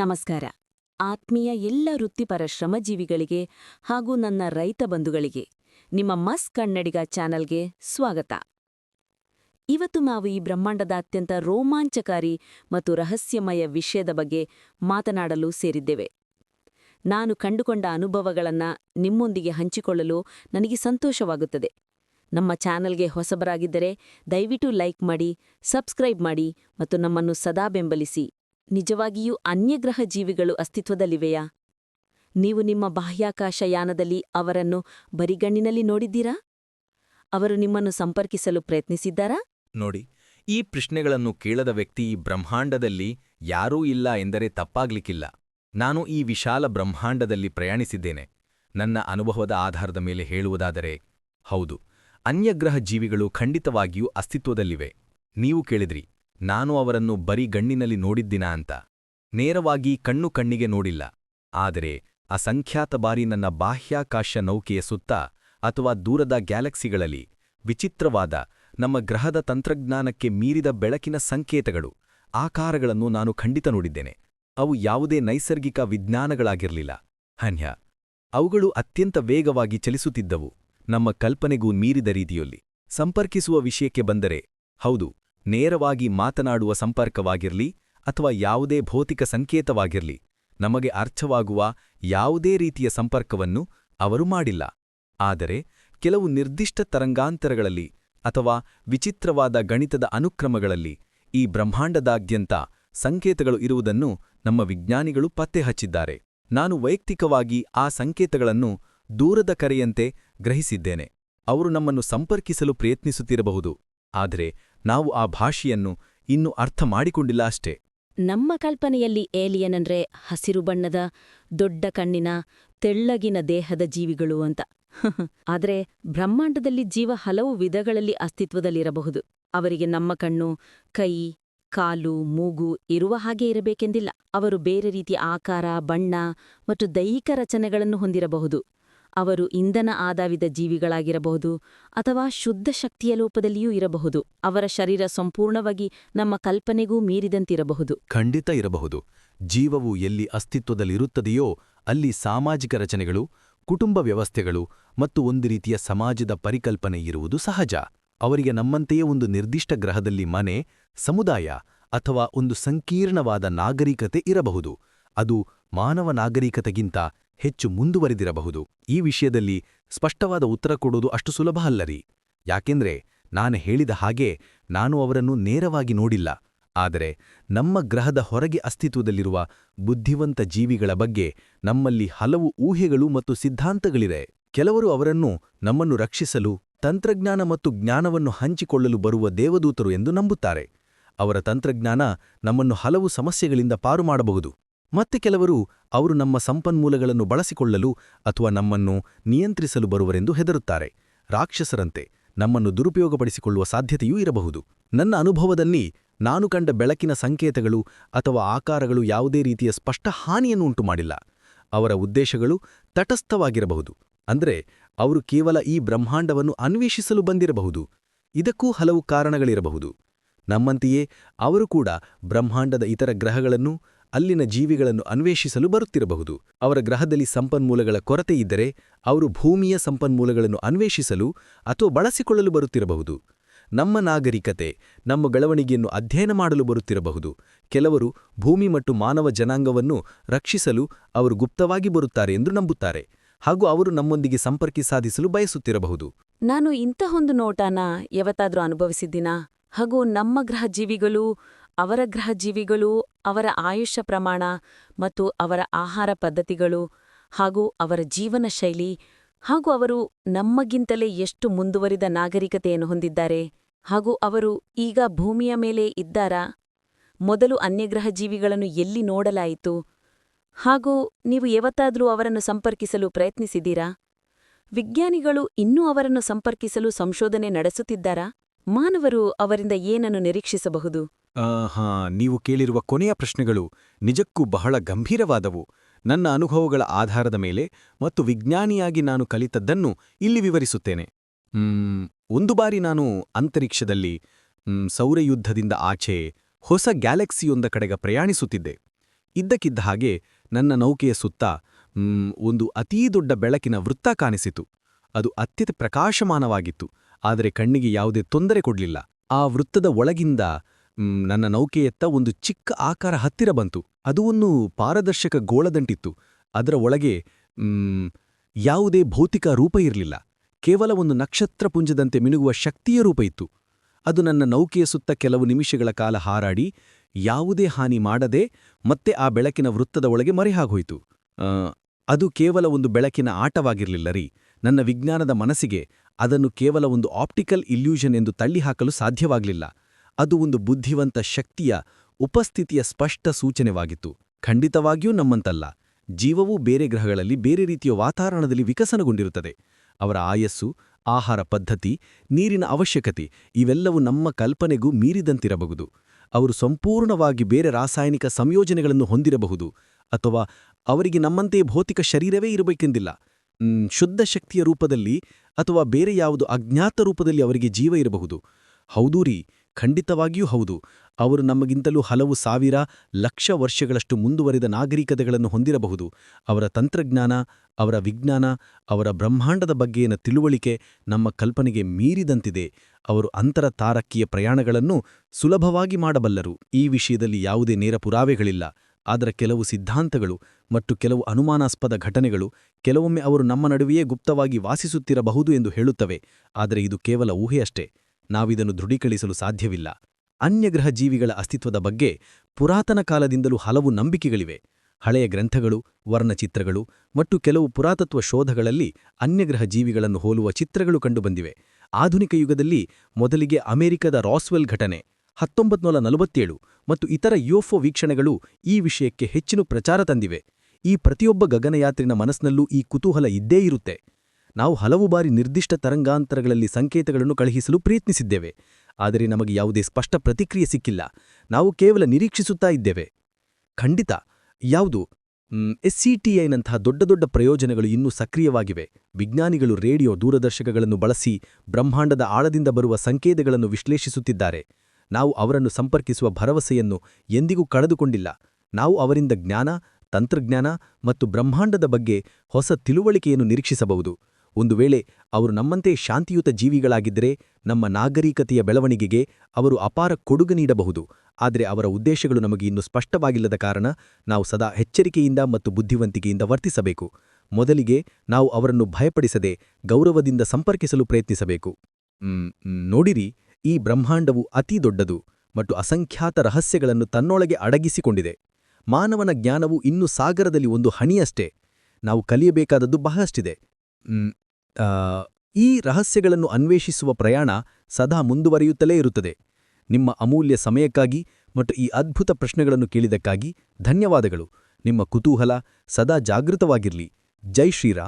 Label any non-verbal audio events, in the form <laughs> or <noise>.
ನಮಸ್ಕಾರ. ಆತ್ಮೀಯ ಎಲ್ಲ ವೃತ್ತಿಪರ ಶ್ರಮಜೀವಿಗಳಿಗೆ ಹಾಗೂ ನನ್ನ ರೈತ ಬಂಧುಗಳಿಗೆ ನಿಮ್ಮ ಮಸ್ ಕನ್ನಡಿಗ ಚಾನಲ್ಗೆ ಸ್ವಾಗತ. ಇವತ್ತು ನಾವು ಈ ಬ್ರಹ್ಮಾಂಡದ ಅತ್ಯಂತ ರೋಮಾಂಚಕಾರಿ ಮತ್ತು ರಹಸ್ಯಮಯ ವಿಷಯದ ಬಗ್ಗೆ ಮಾತನಾಡಲು ಸೇರಿದ್ದೇವೆ. ನಾನು ಕಂಡುಕೊಂಡ ಅನುಭವಗಳನ್ನು ನಿಮ್ಮೊಂದಿಗೆ ಹಂಚಿಕೊಳ್ಳಲು ನನಗೆ ಸಂತೋಷವಾಗುತ್ತದೆ. ನಮ್ಮ ಚಾನಲ್ಗೆ ಹೊಸಬರಾಗಿದ್ದರೆ ದಯವಿಟ್ಟು ಲೈಕ್ ಮಾಡಿ, ಸಬ್ಸ್ಕ್ರೈಬ್ ಮಾಡಿ ಮತ್ತು ನಮ್ಮನ್ನು ಸದಾ ಬೆಂಬಲಿಸಿ. ನಿಜವಾಗಿಯೂ ಅನ್ಯಗ್ರಹ ಜೀವಿಗಳು ಅಸ್ತಿತ್ವದಲ್ಲಿವೆಯಾ? ನೀವು ನಿಮ್ಮ ಬಾಹ್ಯಾಕಾಶ ಯಾನದಲ್ಲಿ ಅವರನ್ನು ಬರಿಗಣ್ಣಿನಲ್ಲಿ ನೋಡಿದ್ದೀರಾ? ಅವರು ನಿಮ್ಮನ್ನು ಸಂಪರ್ಕಿಸಲು ಪ್ರಯತ್ನಿಸಿದ್ದಾರಾ? ನೋಡಿ, ಈ ಪ್ರಶ್ನೆಗಳನ್ನು ಕೇಳದ ವ್ಯಕ್ತಿ ಈ ಬ್ರಹ್ಮಾಂಡದಲ್ಲಿ ಯಾರೂ ಇಲ್ಲ ಎಂದರೆ ತಪ್ಪಾಗ್ಲಿಕ್ಕಿಲ್ಲ. ನಾನು ಈ ವಿಶಾಲ ಬ್ರಹ್ಮಾಂಡದಲ್ಲಿ ಪ್ರಯಾಣಿಸಿದ್ದೇನೆ. ನನ್ನ ಅನುಭವದ ಆಧಾರದ ಮೇಲೆ ಹೇಳುವುದಾದರೆ, ಹೌದು ಅನ್ಯಗ್ರಹ ಜೀವಿಗಳು ಖಂಡಿತವಾಗಿಯೂ ಅಸ್ತಿತ್ವದಲ್ಲಿವೆ. ನೀವು ಕೇಳಿದ್ರಿ. ನಾನು ಅವರನ್ನು ಬರೀ ಗಣ್ಣಿನಲ್ಲಿ ನೋಡಿದ್ದಿನ ಅಂತ. ನೇರವಾಗಿ ಕಣ್ಣು ಕಣ್ಣಿಗೆ ನೋಡಿಲ್ಲ. ಆದರೆ ಅಸಂಖ್ಯಾತ ಬಾರಿ ನನ್ನ ಬಾಹ್ಯಾಕಾಶ ನೌಕೆಯ ಸುತ್ತ ಅಥವಾ ದೂರದ ಗ್ಯಾಲಕ್ಸಿಗಳಲ್ಲಿ ವಿಚಿತ್ರವಾದ ನಮ್ಮ ಗ್ರಹದ ತಂತ್ರಜ್ಞಾನಕ್ಕೆ ಮೀರಿದ ಬೆಳಕಿನ ಸಂಕೇತಗಳು, ಆಕಾರಗಳನ್ನು ನಾನು ಖಂಡಿತ ನೋಡಿದ್ದೇನೆ. ಅವು ಯಾವುದೇ ನೈಸರ್ಗಿಕ ವಿಜ್ಞಾನಗಳಾಗಿರಲಿಲ್ಲ. ಹನ್ಯ ಅವುಗಳು ಅತ್ಯಂತ ವೇಗವಾಗಿ ಚಲಿಸುತ್ತಿದ್ದವು. ನಮ್ಮ ಕಲ್ಪನೆಗೂ ಮೀರಿದ ರೀತಿಯಲ್ಲಿ. ಸಂಪರ್ಕಿಸುವ ವಿಷಯಕ್ಕೆ ಬಂದರೆ, ಹೌದು ನೇರವಾಗಿ ಮಾತನಾಡುವ ಸಂಪರ್ಕವಾಗಿರಲಿ ಅಥವಾ ಯಾವುದೇ ಭೌತಿಕ ಸಂಕೇತವಾಗಿರಲಿ, ನಮಗೆ ಅರ್ಥವಾಗುವ ಯಾವುದೇ ರೀತಿಯ ಸಂಪರ್ಕವನ್ನು ಅವರು ಮಾಡಿಲ್ಲ. ಆದರೆ ಕೆಲವು ನಿರ್ದಿಷ್ಟ ತರಂಗಾಂತರಗಳಲ್ಲಿ ಅಥವಾ ವಿಚಿತ್ರವಾದ ಗಣಿತದ ಅನುಕ್ರಮಗಳಲ್ಲಿ ಈ ಬ್ರಹ್ಮಾಂಡದಾದ್ಯಂತ ಸಂಕೇತಗಳು ಇರುವುದನ್ನು ನಮ್ಮ ವಿಜ್ಞಾನಿಗಳು ಪತ್ತೆ ಹಚ್ಚಿದ್ದಾರೆ. ನಾನು ವೈಯಕ್ತಿಕವಾಗಿ ಆ ಸಂಕೇತಗಳನ್ನು ದೂರದ ಕರೆಯಂತೆ ಗ್ರಹಿಸಿದ್ದೇನೆ. ಅವರು ನಮ್ಮನ್ನು ಸಂಪರ್ಕಿಸಲು ಪ್ರಯತ್ನಿಸುತ್ತಿರಬಹುದು. ಆದರೆ ನಾವು ಆ ಭಾಷೆಯನ್ನು ಇನ್ನೂ ಅರ್ಥ ಮಾಡಿಕೊಂಡಿಲ್ಲ ಅಷ್ಟೇ. ನಮ್ಮ ಕಲ್ಪನೆಯಲ್ಲಿ ಏಲಿಯನ್ ಅಂದ್ರೆ ಹಸಿರು ಬಣ್ಣದ, ದೊಡ್ಡ ಕಣ್ಣಿನ, ತೆಳ್ಳಗಿನ ದೇಹದ ಜೀವಿಗಳು ಅಂತ. <laughs> ಆದರೆ ಬ್ರಹ್ಮಾಂಡದಲ್ಲಿ ಜೀವ ಹಲವು ವಿಧಗಳಲ್ಲಿ ಅಸ್ತಿತ್ವದಲ್ಲಿರಬಹುದು. ಅವರಿಗೆ ನಮ್ಮ ಕಣ್ಣು, ಕೈ, ಕಾಲು, ಮೂಗು ಇರುವ ಹಾಗೆ ಇರಬೇಕೆಂದಿಲ್ಲ. ಅವರು ಬೇರೆ ರೀತಿಯ ಆಕಾರ, ಬಣ್ಣ ಮತ್ತು ದೈಹಿಕ ರಚನೆಗಳನ್ನು ಹೊಂದಿರಬಹುದು. ಅವರು ಇಂಧನ ಆದಾವಿದ ಜೀವಿಗಳಾಗಿರಬಹುದು ಅಥವಾ ಶುದ್ಧ ಶಕ್ತಿಯ ಲೋಪದಲ್ಲಿಯೂ ಇರಬಹುದು. ಅವರ ಶರೀರ ಸಂಪೂರ್ಣವಾಗಿ ನಮ್ಮ ಕಲ್ಪನೆಗೂ ಮೀರಿದಂತಿರಬಹುದು. ಖಂಡಿತ ಇರಬಹುದು. ಜೀವವು ಎಲ್ಲಿ ಅಸ್ತಿತ್ವದಲ್ಲಿರುತ್ತದೆಯೋ ಅಲ್ಲಿ ಸಾಮಾಜಿಕ ರಚನೆಗಳು, ಕುಟುಂಬ ವ್ಯವಸ್ಥೆಗಳು ಮತ್ತು ಒಂದು ರೀತಿಯ ಸಮಾಜದ ಪರಿಕಲ್ಪನೆ ಇರುವುದು ಸಹಜ. ಅವರಿಗೆ ನಮ್ಮಂತೆಯೇ ಒಂದು ನಿರ್ದಿಷ್ಟ ಗ್ರಹದಲ್ಲಿ ಮನೆ, ಸಮುದಾಯ ಅಥವಾ ಒಂದು ಸಂಕೀರ್ಣವಾದ ನಾಗರಿಕತೆ ಇರಬಹುದು. ಅದು ಮಾನವ ನಾಗರಿಕತೆಗಿಂತ ಹೆಚ್ಚು ಮುಂದುವರಿದಿರಬಹುದು. ಈ ವಿಷಯದಲ್ಲಿ ಸ್ಪಷ್ಟವಾದ ಉತ್ತರ ಕೊಡುವುದು ಅಷ್ಟು ಸುಲಭ ಅಲ್ಲರಿ. ಯಾಕೆಂದ್ರೆ ನಾನು ಹೇಳಿದ ಹಾಗೆ ನಾನು ಅವರನ್ನು ನೇರವಾಗಿ ನೋಡಿಲ್ಲ. ಆದರೆ ನಮ್ಮ ಗ್ರಹದ ಹೊರಗೆ ಅಸ್ತಿತ್ವದಲ್ಲಿರುವ ಬುದ್ಧಿವಂತ ಜೀವಿಗಳ ಬಗ್ಗೆ ನಮ್ಮಲ್ಲಿ ಹಲವು ಊಹೆಗಳು ಮತ್ತು ಸಿದ್ಧಾಂತಗಳಿವೆ. ಕೆಲವರು ಅವರನ್ನು ನಮ್ಮನ್ನು ರಕ್ಷಿಸಲು, ತಂತ್ರಜ್ಞಾನ ಮತ್ತು ಜ್ಞಾನವನ್ನು ಹಂಚಿಕೊಳ್ಳಲು ಬರುವ ದೇವದೂತರು ಎಂದು ನಂಬುತ್ತಾರೆ. ಅವರ ತಂತ್ರಜ್ಞಾನ ನಮ್ಮನ್ನು ಹಲವು ಸಮಸ್ಯೆಗಳಿಂದ ಪಾರು ಮಾಡಬಹುದು. ಮತ್ತೆ ಕೆಲವರು ಅವರು ನಮ್ಮ ಸಂಪನ್ಮೂಲಗಳನ್ನು ಬಳಸಿಕೊಳ್ಳಲು ಅಥವಾ ನಮ್ಮನ್ನು ನಿಯಂತ್ರಿಸಲು ಬರುವರೆಂದು ಹೆದರುತ್ತಾರೆ. ರಾಕ್ಷಸರಂತೆ, ನಮ್ಮನ್ನು ದುರುಪಯೋಗಪಡಿಸಿಕೊಳ್ಳುವ ಸಾಧ್ಯತೆಯೂ ಇರಬಹುದು. ನನ್ನ ಅನುಭವದಲ್ಲಿ ನಾನು ಕಂಡ ಬೆಳಕಿನ ಸಂಕೇತಗಳು ಅಥವಾ ಆಕಾರಗಳು ಯಾವುದೇ ರೀತಿಯ ಸ್ಪಷ್ಟ ಹಾನಿಯನ್ನು ಉಂಟುಮಾಡಿಲ್ಲ. ಅವರ ಉದ್ದೇಶಗಳು ತಟಸ್ಥವಾಗಿರಬಹುದು. ಅಂದರೆ, ಅವರು ಕೇವಲ ಈ ಬ್ರಹ್ಮಾಂಡವನ್ನು ಅನ್ವೇಷಿಸಲು ಬಂದಿರಬಹುದು. ಇದಕ್ಕೂ ಹಲವು ಕಾರಣಗಳಿರಬಹುದು. ನಮ್ಮಂತೆಯೇ, ಅವರು ಕೂಡ ಬ್ರಹ್ಮಾಂಡದ ಇತರ ಗ್ರಹಗಳನ್ನು ಅಲ್ಲಿನ ಜೀವಿಗಳನ್ನು ಅನ್ವೇಷಿಸಲು ಬರುತ್ತಿರಬಹುದು. ಅವರ ಗ್ರಹದಲ್ಲಿ ಸಂಪನ್ಮೂಲಗಳ ಕೊರತೆಯಿದ್ದರೆ ಅವರು ಭೂಮಿಯ ಸಂಪನ್ಮೂಲಗಳನ್ನು ಅನ್ವೇಷಿಸಲು ಅಥವಾ ಬಳಸಿಕೊಳ್ಳಲು ಬರುತ್ತಿರಬಹುದು. ನಮ್ಮ ನಾಗರಿಕತೆ, ನಮ್ಮ ಬೆಳವಣಿಗೆಯನ್ನು ಅಧ್ಯಯನ ಮಾಡಲು ಬರುತ್ತಿರಬಹುದು. ಕೆಲವರು ಭೂಮಿ ಮತ್ತು ಮಾನವ ಜನಾಂಗವನ್ನು ರಕ್ಷಿಸಲು ಅವರು ಗುಪ್ತವಾಗಿ ಬರುತ್ತಾರೆ ಎಂದು ನಂಬುತ್ತಾರೆ. ಹಾಗೂ ಅವರು ನಮ್ಮೊಂದಿಗೆ ಸಂಪರ್ಕಿ ಸಾಧಿಸಲು ಬಯಸುತ್ತಿರಬಹುದು. ನಾನು ಇಂತಹೊಂದು ನೋಟಾನ ಯಾವತ್ತಾದರೂ ಅನುಭವಿಸಿದ್ದೀನಾ? ಹಾಗೂ ನಮ್ಮ ಗ್ರಹ ಜೀವಿಗಳು ಅವರ ಗ್ರಹಜೀವಿಗಳು ಅವರ ಆಯುಷ್ಯ ಪ್ರಮಾಣ ಮತ್ತು ಅವರ ಆಹಾರ ಪದ್ಧತಿಗಳು ಹಾಗೂ ಅವರ ಜೀವನ ಶೈಲಿ ಹಾಗೂ ಅವರು ನಮ್ಮಗಿಂತಲೇ ಎಷ್ಟು ಮುಂದುವರಿದ ನಾಗರಿಕತೆಯನ್ನು ಹೊಂದಿದ್ದಾರೆ ಹಾಗೂ ಅವರು ಈಗ ಭೂಮಿಯ ಮೇಲೆ ಇದ್ದಾರಾ? ಮೊದಲು ಅನ್ಯಗ್ರಹ ಜೀವಿಗಳನ್ನು ಎಲ್ಲಿ ನೋಡಲಾಯಿತು? ಹಾಗೂ ನೀವು ಯಾವತ್ತಾದರೂ ಅವರನ್ನು ಸಂಪರ್ಕಿಸಲು ಪ್ರಯತ್ನಿಸಿದ್ದೀರಾ? ವಿಜ್ಞಾನಿಗಳು ಇನ್ನೂ ಅವರನ್ನು ಸಂಪರ್ಕಿಸಲು ಸಂಶೋಧನೆ ನಡೆಸುತ್ತಿದ್ದಾರಾ? ಮಾನವರು ಅವರಿಂದ ಏನನ್ನು ನಿರೀಕ್ಷಿಸಬಹುದು? ಹಾ ನೀವು ಕೇಳಿರುವ ಕೊನೆಯ ಪ್ರಶ್ನೆಗಳು ನಿಜಕ್ಕೂ ಬಹಳ ಗಂಭೀರವಾದವು. ನನ್ನ ಅನುಭವಗಳ ಆಧಾರದ ಮೇಲೆ ಮತ್ತು ವಿಜ್ಞಾನಿಯಾಗಿ ನಾನು ಕಲಿತದ್ದನ್ನು ಇಲ್ಲಿ ವಿವರಿಸುತ್ತೇನೆ. ಒಂದು ಬಾರಿ ನಾನು ಅಂತರಿಕ್ಷದಲ್ಲಿ ಸೌರಯುದ್ಧದಿಂದ ಆಚೆ ಹೊಸ ಗ್ಯಾಲಕ್ಸಿಯೊಂದ ಕಡೆಗ ಪ್ರಯಾಣಿಸುತ್ತಿದ್ದೆ. ಇದ್ದಕ್ಕಿದ್ದ ಹಾಗೆ ನನ್ನ ನೌಕೆಯ ಸುತ್ತ ಒಂದು ಅತೀ ದೊಡ್ಡ ಬೆಳಕಿನ ವೃತ್ತ ಕಾಣಿಸಿತು. ಅದು ಅತ್ಯಂತ ಪ್ರಕಾಶಮಾನವಾಗಿತ್ತು, ಆದರೆ ಕಣ್ಣಿಗೆ ಯಾವುದೇ ತೊಂದರೆ ಕೊಡಲಿಲ್ಲ. ಆ ವೃತ್ತದ ಒಳಗಿಂದ ನನ್ನ ನೌಕೆಯತ್ತ ಒಂದು ಚಿಕ್ಕ ಆಕಾರ ಹತ್ತಿರ ಬಂತು. ಅದು ಒಂದು ಪಾರದರ್ಶಕ ಗೋಳದಂಟಿತ್ತು. ಅದರ ಒಳಗೆ ಯಾವುದೇ ಭೌತಿಕ ರೂಪ ಇರಲಿಲ್ಲ. ಕೇವಲ ಒಂದು ನಕ್ಷತ್ರಪುಂಜದಂತೆ ಮಿನುಗುವ ಶಕ್ತಿಯ ರೂಪ ಇತ್ತು. ಅದು ನನ್ನ ನೌಕೆಯ ಸುತ್ತ ಕೆಲವು ನಿಮಿಷಗಳ ಕಾಲ ಹಾರಾಡಿ, ಯಾವುದೇ ಹಾನಿ ಮಾಡದೆ, ಮತ್ತೆ ಆ ಬೆಳಕಿನ ವೃತ್ತದ ಒಳಗೆ ಮರೆಹಾಗೋಯಿತು. ಅದು ಕೇವಲ ಒಂದು ಬೆಳಕಿನ ಆಟವಾಗಿರಲಿಲ್ಲ ರೀ. ನನ್ನ ವಿಜ್ಞಾನದ ಮನಸ್ಸಿಗೆ ಅದನ್ನು ಕೇವಲ ಒಂದು ಆಪ್ಟಿಕಲ್ ಇಲ್ಯೂಷನ್ ಎಂದು ತಳ್ಳಿಹಾಕಲು ಸಾಧ್ಯವಾಗಲಿಲ್ಲ. ಅದು ಒಂದು ಬುದ್ಧಿವಂತ ಶಕ್ತಿಯ ಉಪಸ್ಥಿತಿಯ ಸ್ಪಷ್ಟ ಸೂಚನೆವಾಗಿತ್ತು. ಖಂಡಿತವಾಗಿಯೂ ನಮ್ಮಂತಲ್ಲ. ಜೀವವೂ ಬೇರೆ ಗ್ರಹಗಳಲ್ಲಿ ಬೇರೆ ರೀತಿಯ ವಾತಾವರಣದಲ್ಲಿ ವಿಕಸನಗೊಂಡಿರುತ್ತದೆ. ಅವರ ಆಯಸ್ಸು, ಆಹಾರ ಪದ್ಧತಿ, ನೀರಿನ ಅವಶ್ಯಕತೆ ಇವೆಲ್ಲವೂ ನಮ್ಮ ಕಲ್ಪನೆಗೂ ಮೀರಿದಂತಿರಬಹುದು. ಅವರು ಸಂಪೂರ್ಣವಾಗಿ ಬೇರೆ ರಾಸಾಯನಿಕ ಸಂಯೋಜನೆಗಳನ್ನು ಹೊಂದಿರಬಹುದು. ಅಥವಾ ಅವರಿಗೆ ನಮ್ಮಂತೆ ಭೌತಿಕ ಶರೀರವೇ ಇರಬೇಕೆಂದಿಲ್ಲ. ಶುದ್ಧ ಶಕ್ತಿಯ ರೂಪದಲ್ಲಿ ಅಥವಾ ಬೇರೆ ಯಾವುದು ಅಜ್ಞಾತ ರೂಪದಲ್ಲಿ ಅವರಿಗೆ ಜೀವ ಇರಬಹುದು. ಹೌದೂ ರೀ. ಖಂಡಿತವಾಗಿಯೂ ಹೌದು. ಅವರು ನಮಗಿಂತಲೂ ಹಲವು ಸಾವಿರ, ಲಕ್ಷ ವರ್ಷಗಳಷ್ಟು ಮುಂದುವರಿದ ನಾಗರಿಕತೆಗಳನ್ನು ಹೊಂದಿರಬಹುದು. ಅವರ ತಂತ್ರಜ್ಞಾನ, ಅವರ ವಿಜ್ಞಾನ, ಅವರ ಬ್ರಹ್ಮಾಂಡದ ಬಗ್ಗೆಯಿನ ತಿಳುವಳಿಕೆ ನಮ್ಮ ಕಲ್ಪನೆಗೆ ಮೀರಿದಂತಿದೆ. ಅವರು ಅಂತರ ತಾರಕ್ಕಿಯ ಪ್ರಯಾಣಗಳನ್ನು ಸುಲಭವಾಗಿ ಮಾಡಬಲ್ಲರು. ಈ ವಿಷಯದಲ್ಲಿ ಯಾವುದೇ ನೇರ ಪುರಾವೆಗಳಿಲ್ಲ. ಆದರೆ ಕೆಲವು ಸಿದ್ಧಾಂತಗಳು ಮತ್ತು ಕೆಲವು ಅನುಮಾನಾಸ್ಪದ ಘಟನೆಗಳು ಕೆಲವೊಮ್ಮೆ ಅವರು ನಮ್ಮ ನಡುವೆಯೇ ಗುಪ್ತವಾಗಿ ವಾಸಿಸುತ್ತಿರಬಹುದು ಎಂದು ಹೇಳುತ್ತವೆ. ಆದರೆ ಇದು ಕೇವಲ ಊಹೆಯಷ್ಟೇ. ನಾವಿದನ್ನು ದೃಢೀಕರಿಸಲು ಸಾಧ್ಯವಿಲ್ಲ. ಅನ್ಯಗ್ರಹ ಜೀವಿಗಳ ಅಸ್ತಿತ್ವದ ಬಗ್ಗೆ ಪುರಾತನ ಕಾಲದಿಂದಲೂ ಹಲವು ನಂಬಿಕೆಗಳಿವೆ. ಹಳೆಯ ಗ್ರಂಥಗಳು, ವರ್ಣಚಿತ್ರಗಳು ಮತ್ತು ಕೆಲವು ಪುರಾತತ್ವ ಶೋಧಗಳಲ್ಲಿ ಅನ್ಯಗ್ರಹ ಜೀವಿಗಳನ್ನು ಹೋಲುವ ಚಿತ್ರಗಳು ಕಂಡುಬಂದಿವೆ. ಆಧುನಿಕ ಯುಗದಲ್ಲಿ ಮೊದಲಿಗೆ ಅಮೆರಿಕದ ರಾಸ್ವೆಲ್ ಘಟನೆ, ಹತ್ತೊಂಬತ್ನೂರ ನಲವತ್ತೇಳು ಮತ್ತು ಇತರ ಯುಎಫ್ಒ ವೀಕ್ಷಣೆಗಳು ಈ ವಿಷಯಕ್ಕೆ ಹೆಚ್ಚಿನ ಪ್ರಚಾರ ತಂದಿವೆ. ಈ ಪ್ರತಿಯೊಬ್ಬ ಗಗನಯಾತ್ರಿನ ಮನಸ್ಸಿನಲ್ಲೂ ಈ ಕುತೂಹಲ ಇದ್ದೇ ಇರುತ್ತೆ. ನಾವು ಹಲವು ಬಾರಿ ನಿರ್ದಿಷ್ಟ ತರಂಗಾಂತರಗಳಲ್ಲಿ ಸಂಕೇತಗಳನ್ನು ಕಳುಹಿಸಲು ಪ್ರಯತ್ನಿಸಿದ್ದೇವೆ, ಆದರೆ ನಮಗೆ ಯಾವುದೇ ಸ್ಪಷ್ಟ ಪ್ರತಿಕ್ರಿಯೆ ಸಿಕ್ಕಿಲ್ಲ. ನಾವು ಕೇವಲ ನಿರೀಕ್ಷಿಸುತ್ತಾ ಇದ್ದೇವೆ. ಖಂಡಿತ, ಯಾವುದು? ಎಸ್ಸಿಟಿಐನಂತಹ ದೊಡ್ಡ ದೊಡ್ಡ ಪ್ರಯೋಜನಗಳು ಇನ್ನೂ ಸಕ್ರಿಯವಾಗಿವೆ. ವಿಜ್ಞಾನಿಗಳು ರೇಡಿಯೋ ದೂರದರ್ಶಕಗಳನ್ನು ಬಳಸಿ ಬ್ರಹ್ಮಾಂಡದ ಆಳದಿಂದ ಬರುವ ಸಂಕೇತಗಳನ್ನು ವಿಶ್ಲೇಷಿಸುತ್ತಿದ್ದಾರೆ. ನಾವು ಅವರನ್ನು ಸಂಪರ್ಕಿಸುವ ಭರವಸೆಯನ್ನು ಎಂದಿಗೂ ಕಳೆದುಕೊಂಡಿಲ್ಲ. ನಾವು ಅವರಿಂದ ಜ್ಞಾನ, ತಂತ್ರಜ್ಞಾನ ಮತ್ತು ಬ್ರಹ್ಮಾಂಡದ ಬಗ್ಗೆ ಹೊಸ ತಿಳುವಳಿಕೆಯನ್ನು ನಿರೀಕ್ಷಿಸಬಹುದು. ಒಂದು ವೇಳೆ ಅವರು ನಮ್ಮಂತೆ ಶಾಂತಿಯುತ ಜೀವಿಗಳಾಗಿದ್ದರೆ ನಮ್ಮ ನಾಗರಿಕತೆಯ ಬೆಳವಣಿಗೆಗೆ ಅವರು ಅಪಾರ ಕೊಡುಗೆ ನೀಡಬಹುದು. ಆದರೆ ಅವರ ಉದ್ದೇಶಗಳು ನಮಗೆ ಇನ್ನೂ ಸ್ಪಷ್ಟವಾಗಿಲ್ಲದ ಕಾರಣ ನಾವು ಸದಾ ಎಚ್ಚರಿಕೆಯಿಂದ ಮತ್ತು ಬುದ್ಧಿವಂತಿಕೆಯಿಂದ ವರ್ತಿಸಬೇಕು. ಮೊದಲಿಗೆ ನಾವು ಅವರನ್ನು ಭಯಪಡಿಸದೆ ಗೌರವದಿಂದ ಸಂಪರ್ಕಿಸಲು ಪ್ರಯತ್ನಿಸಬೇಕು. ನೋಡಿರಿ, ಈ ಬ್ರಹ್ಮಾಂಡವು ಅತೀ ದೊಡ್ಡದು ಮತ್ತು ಅಸಂಖ್ಯಾತ ರಹಸ್ಯಗಳನ್ನು ತನ್ನೊಳಗೆ ಅಡಗಿಸಿಕೊಂಡಿದೆ. ಮಾನವನ ಜ್ಞಾನವು ಇನ್ನೂ ಸಾಗರದಲ್ಲಿ ಒಂದು ಹಣಿಯಷ್ಟೇ. ನಾವು ಕಲಿಯಬೇಕಾದದ್ದು ಬಹಳಷ್ಟಿದೆ. ಈ ರಹಸ್ಯಗಳನ್ನು ಅನ್ವೇಷಿಸುವ ಪ್ರಯಾಣ ಸದಾ ಮುಂದುವರಿಯುತ್ತಲೇ ಇರುತ್ತದೆ. ನಿಮ್ಮ ಅಮೂಲ್ಯ ಸಮಯಕ್ಕಾಗಿ ಮತ್ತು ಈ ಅದ್ಭುತ ಪ್ರಶ್ನೆಗಳನ್ನು ಕೇಳಿದಕ್ಕಾಗಿ ಧನ್ಯವಾದಗಳು. ನಿಮ್ಮ ಕುತೂಹಲ ಸದಾ ಜಾಗೃತವಾಗಿರಲಿ. ಜೈ ಶ್ರೀರಾ